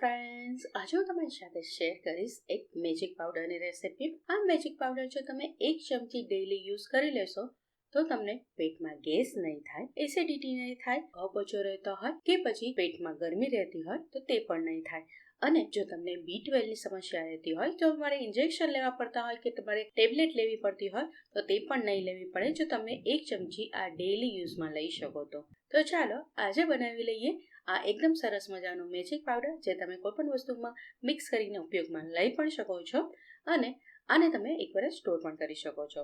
Friends આજે હું તમારી સાથે શેર કરીશ, એક મેજિક પાવડરની રેસિપી આ મેજિક પાવડર જો તમે એક ચમચી ડેઈલી યુઝ કરી લેશો, તો તમને પેટમાં ગેસ નહીં થાય એસિડિટી નહીં થાય અપચો રહેતો હોય કે પછી પેટમાં ગરમી રહેતી હોય, તો તે પણ નહીં થાય. અને જો તમને બી ટ્વેલ્વની સમસ્યા રહેતી હોય, તો તમારે ઇન્જેક્શન લેવા પડતા હોય કે તમારે ટેબ્લેટ લેવી પડતી હોય, તો તે પણ નહીં લેવી પડે જો તમે એક ચમચી આ ડેઈલી યુઝમાં લઈ શકો તો ચાલો, આજે બનાવી લઈએ આ એકદમ સરસ મજાનો મેજિક પાવડર જે તમે કોઈપણ વસ્તુમાં મિક્સ કરીને ઉપયોગમાં લઈ પણ શકો છો અને આને તમે એકવાર સ્ટોર પણ કરી શકો છો.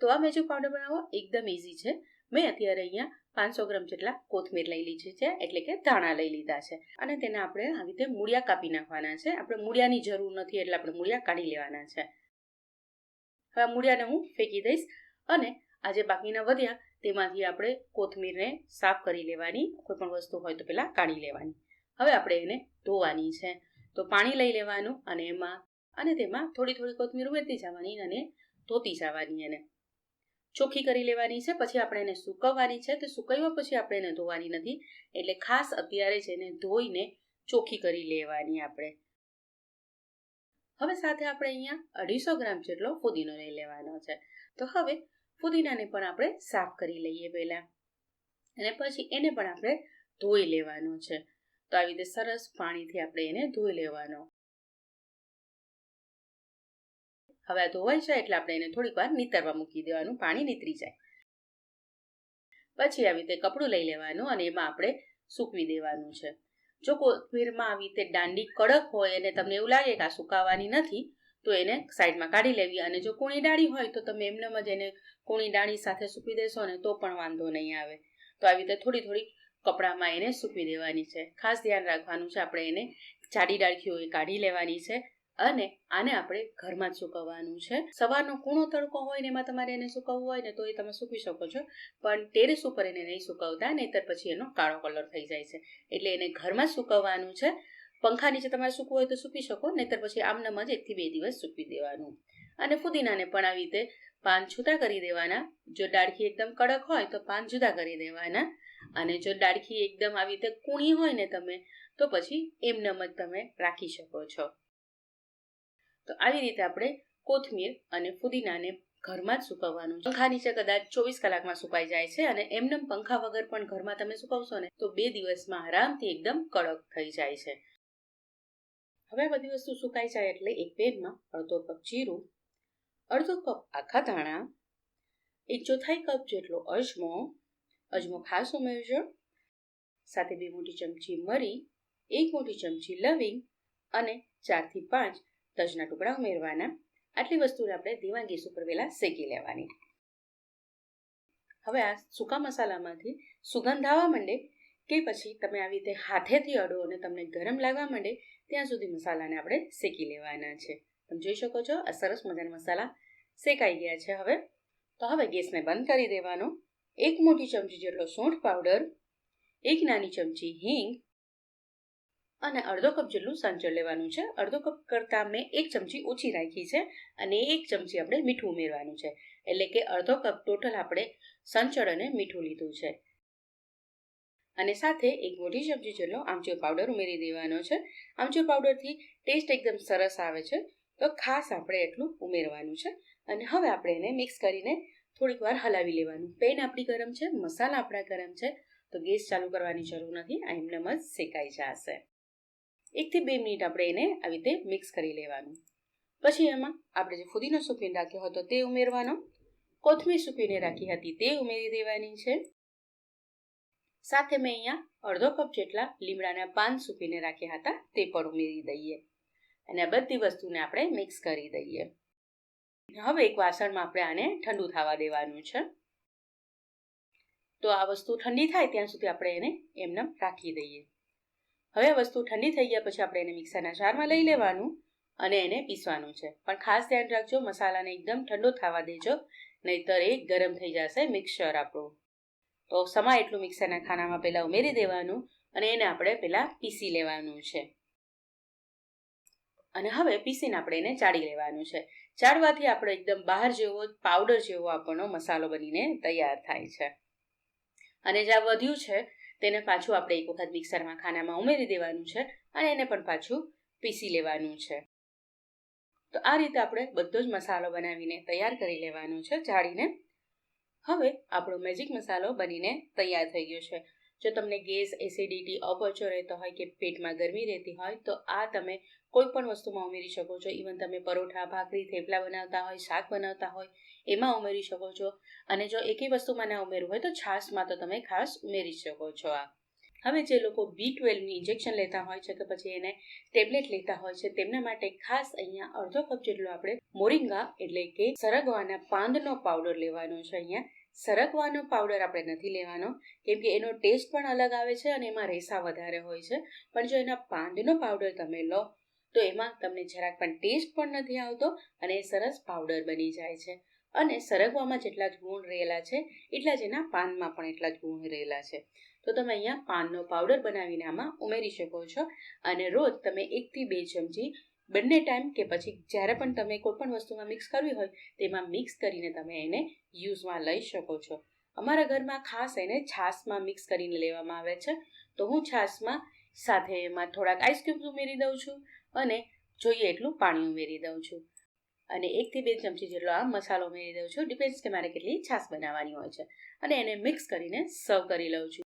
તો આ મેજિક પાવડર બનાવવો એકદમ ઇઝી છે. મેં અત્યારે અહીંયા પાંચસો ગ્રામ જેટલા કોથમીર લઈ લીધી છે, એટલે કે ધાણા લઈ લીધા છે. અને તેને આપણે આવી રીતે મૂળિયા કાપી નાખવાના છે. આપણે મૂળિયાની જરૂર નથી એટલે આપણે મૂળિયા કાઢી લેવાના છે. હવે મૂળિયાને હું ફેંકી દઈશ અને આજે બાકીના વધ્યા, તેમાંથી આપણે કોથમીરને સાફ કરી લેવાની કોઈ પણ વસ્તુ હોય તો પહેલાં કાઢી લેવાની. હવે આપણે એને ધોવાની છે. તો પાણી લઈ લેવાનું અને એમાં, અને તેમાં થોડી થોડી કોથમીર ઉમેરતી જવાની અને ધોતી જવાની એને. ચોખ્ખી કરી લેવાની છે, પછી આપણે એને સૂકવવાની છે. તો સુકવ્યા પછી આપણે એને ધોવાની નથી. એટલે ખાસ અત્યારે જ એને ધોઈને ચોખ્ખી કરી લેવાની આપણે. હવે સાથે આપણે અહીંયા અઢીસો ગ્રામ જેટલો ફુદીનો લઈ લેવાનો છે. તો હવે ફુદીનાને પણ આપણે સાફ કરી લઈએ પહેલાં. અને પછી એને પણ આપણે ધોઈ લેવાનો છે. તો આવી રીતે સરસ પાણીથી આપણે એને ધોઈ લેવાનો. હવે આ ધોવાઈ જાય એટલે આપણે એને થોડીક વાર નીતરવા મૂકી દેવાનું, પાણી નીતરી જાય. પછી આવી રીતે કપડું લઈ લેવાનું અને એમાં આપણે સૂકવી દેવાનું છે. જો કોથમીરમાં આવી રીતે દાંડી કડક હોય અને તમને એવું લાગે કે આ સુકાવાની નથી તો એને સાઈડમાં કાઢી લેવી. અને જો કૂણી ડાળી હોય તો તમે એમનેમ જ એને કૂણી ડાળી સાથે સૂકવી દેશો ને તો પણ વાંધો નહીં આવે. તો આવી રીતે થોડી થોડી કપડામાં એને સૂકવી દેવાની છે. ખાસ ધ્યાન રાખવાનું છે આપણે એને જાડી ડાળખીઓ એ કાઢી લેવાની છે અને આને આપણે ઘરમાં જ સૂકવવાનું છે. સવારનો કૂણો તડકો હોય ને એમાં તમારે એને સૂકવવું હોય ને તો એ તમે સૂકવી શકો છો. પણ ટેરેસ ઉપર એને નહીં સૂકવતા, નહીતર પછી એનો કાળો કલર થઈ જાય છે. એટલે એને ઘરમાં જ સૂકવવાનું છે. પંખા નીચે તમારે સૂકવું હોય તો સૂકી શકો, નહીતર પછી આમનામ જ એકથી બે દિવસ સૂકવી દેવાનું. અને ફુદીનાને પણ આવી રીતે પાન છૂટા કરી દેવાના. જો ડાળખી એકદમ કડક હોય તો પાન જુદા કરી દેવાના. અને જો ડાળખી એકદમ આવી રીતે કૂણી હોય ને તમે, તો પછી એમનેમ જ તમે રાખી શકો છો. તો આવી રીતે આપણે કોથમીર અને ફુદીનાને ઘરમાં જ સુકવવાનું પંખા નીચે કદાચ ચોવીસ કલાકમાં સુકાઈ જાય છે અને એમનેમ પંખા વગર પણ ઘરમાં તમે સુકવશો ને, તો બે દિવસમાં આરામથી એકદમ કડક થઈ જાય છે. હવે બધી વસ્તુ સુકાઈ જાય એટલે એક પેનમાં અડધો કપ જીરું, અડધો કપ આખા ધાણા, એક ચોથાઈ કપ જેટલો અજમો અજમો ખાસ ઉમેરજો. સાથે બે મોટી ચમચી મરી, એક મોટી ચમચી લવિંગ અને ચારથી પાંચ તજના ટુકડા ઉમેરવાના. આટલી વસ્તુને આપણે ધીમા ગેસ ઉપર પહેલા શેકી લેવાની. હવે આ સૂકા મસાલામાંથી સુગંધ આવવા માંડે કે પછી તમે આવી રીતે હાથેથી અડો અને તમને ગરમ લાગવા માંડે, ત્યાં સુધી મસાલાને આપણે શેકી લેવાના છે. તમે જોઈ શકો છો, આ સરસ મજાના મસાલા શેકાઈ ગયા છે હવે. તો હવે ગેસને બંધ કરી દેવાનો. એક મોટી ચમચી જેટલો સૂંઠ પાવડર, એક નાની ચમચી હિંગ અને અડધો કપ જેટલું સંચળ લેવાનું છે. અડધો કપ કરતાં મેં એક ચમચી ઓછી રાખી છે અને એક ચમચી આપણે મીઠું ઉમેરવાનું છે. એટલે કે અડધો કપ ટોટલ આપણે સંચળ અને મીઠું લીધું છે. અને સાથે એક મોટી ચમચી જેટલો આમચૂર પાવડર ઉમેરી દેવાનો છે. આમચૂર પાવડરથી ટેસ્ટ એકદમ સરસ આવે છે. તો ખાસ આપણે એટલું ઉમેરવાનું છે. અને હવે આપણે એને મિક્સ કરીને થોડીક વાર હલાવી લેવાનું. પેન આપણી ગરમ છે, મસાલા આપણા ગરમ છે. તો ગેસ ચાલુ કરવાની જરૂર નથી. આ એમનેમ જ શેકાઈ જશે. એકથી બે મિનિટ આપણે એને આવી રીતે મિક્સ કરી લેવાનું. પછી એમાં આપણે જે ફુદીનો સૂકવીને રાખ્યો હતો તે ઉમેરવાનો. કોથમીર સૂકવીને રાખી હતી તે ઉમેરી દેવાની છે. સાથે મેં અહીંયા અડધો કપ જેટલા લીમડાના પાન સૂકીને રાખ્યા હતા તે પણ ઉમેરી દઈએ અને આ બધી વસ્તુને આપણે મિક્સ કરી દઈએ. હવે એક વાસણમાં આપણે આને ઠંડુ થવા દેવાનું છે. તો આ વસ્તુ ઠંડી થાય ત્યાં સુધી આપણે એને એમને રાખી દઈએ. હવે વસ્તુ ઠંડી થઈ ગયા પછી આપણે એને મિક્સરના જારમાં લઈ લેવાનું અને એને પીસવાનું છે. પણ ખાસ ધ્યાન રાખજો, મસાલાને એકદમ ઠંડો થવા દેજો, નહીતર એ ગરમ થઈ જશે મિક્સર આપણું. તો સમા એટલું મિક્સરના ખાનામાં પહેલાં ઉમેરી દેવાનું અને એને આપણે પહેલાં પીસી લેવાનું છે. અને હવે પીસીને આપણે એને ચાળી લેવાનું છે. ચાળવાથી આપણે એકદમ બહાર જેવો પાવડર જેવો આપણનો મસાલો બનીને તૈયાર થાય છે. અને જ્યાં વધ્યું છે, તેને પાછું આપણે એક વખત મિક્સરમાં ખાનામાં ઉમેરી દેવાનું છે અને એને પણ પાછું પીસી લેવાનું છે. તો આ રીતે આપણે બધો જ મસાલો બનાવીને તૈયાર કરી લેવાનો છે જાળીને હવે આપણો મેજિક મસાલો બનીને તૈયાર થઈ ગયો છે. જો તમને ગેસ એસિડિટી અપચો રહેતો હોય કે પેટમાં ગરમી રહેતી હોય, તો આ તમે કોઈ પણ વસ્તુમાં ઉમેરી શકો છો. ઇવન તમે પરોઠા, ભાખરી, થેપલા બનાવતા હોય, શાક બનાવતા હોય, એમાં ઉમેરી શકો છો. અને જો એકેય વસ્તુમાં ના ઉમેરવું હોય તો છાશમાં તો તમે ખાસ ઉમેરી શકો છો આ. હવે જે લોકો બી ટ્વેલ્વની ઇન્જેક્શન લેતા હોય છે કે પછી એને ટેબ્લેટ લેતા હોય છે, તેમના માટે ખાસ અહીંયા અડધો કપ જેટલો આપણે મોરિંગા એટલે કે સરગવાના પાંદનો પાવડર લેવાનો છે અહીંયા. સરગવાનો પાવડર આપણે નથી લેવાનો, કેમ કે એનો ટેસ્ટ પણ અલગ આવે છે અને એમાં રેસા વધારે હોય છે. પણ જો એના પાંદનો પાવડર તમે લો, તો એમાં તમને જરાક પણ ટેસ્ટ પણ નથી આવતો અને એ સરસ પાવડર બની જાય છે. અને સરગવામાં જેટલા જ ગુણ રહેલા છે, એટલા જ એના પાનમાં પણ એટલા જ ગુણ રહેલા છે. તો તમે અહીંયા પાનનો પાવડર બનાવીને આમાં ઉમેરી શકો છો. અને રોજ તમે એકથી બે ચમચી બંને ટાઈમ કે પછી જ્યારે પણ તમે કોઈ પણ વસ્તુમાં મિક્સ કરવી હોય, તેમાં મિક્સ કરીને તમે એને યુઝમાં લઈ શકો છો. અમારા ઘરમાં ખાસ એને છાશમાં મિક્સ કરીને લેવામાં આવે છે. તો હું છાશમાં સાથે એમાં થોડાક આઈસ ઉમેરી દઉં છું અને જોઈએ એટલું પાણી ઉમેરી દઉં છું. અને એકથી બે ચમચી જેટલો આ મસાલો ઉમેરી દઉં છું. ડિપેન્ડ્સ કે મારે કેટલી છાશ બનાવવાની હોય છે. અને એને મિક્સ કરીને સર્વ કરી લઉં છું.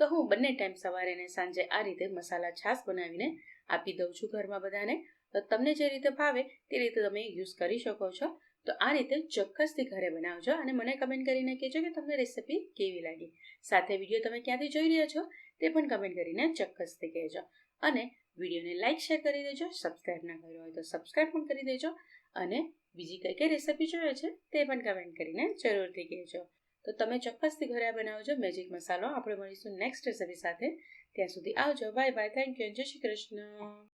તો હું બંને ટાઈમ સવારે અને સાંજે આ રીતે મસાલા છાશ બનાવીને આપી દઉં છું ઘરમાં બધાને. તો તમને જે રીતે ભાવે તે રીતે તમે યુઝ કરી શકો છો. તો આ રીતે ચોક્કસથી ઘરે બનાવજો અને મને કમેન્ટ કરીને કહેજો કે તમને રેસિપી કેવી લાગી. સાથે વીડિયો તમે ક્યાંથી જોઈ રહ્યા છો તે પણ કમેન્ટ કરીને ચોક્કસથી કહેજો. અને વિડીયોને લાઇક શેર કરી દેજો. સબસ્ક્રાઈબ ના કર્યો હોય તો સબસ્ક્રાઈબ પણ કરી દેજો. અને બીજી કઈ કઈ રેસિપી જોઈએ છે તે પણ કમેન્ટ કરીને જરૂરથી કહેજો. તો તમે ચોક્કસથી ઘરે બનાવજો મેજિક મસાલો આપણે મળીશું નેક્સ્ટ રેસીપી સાથે. ત્યાં સુધી આવજો. બાય બાય થેન્ક યુ જય શ્રી કૃષ્ણ.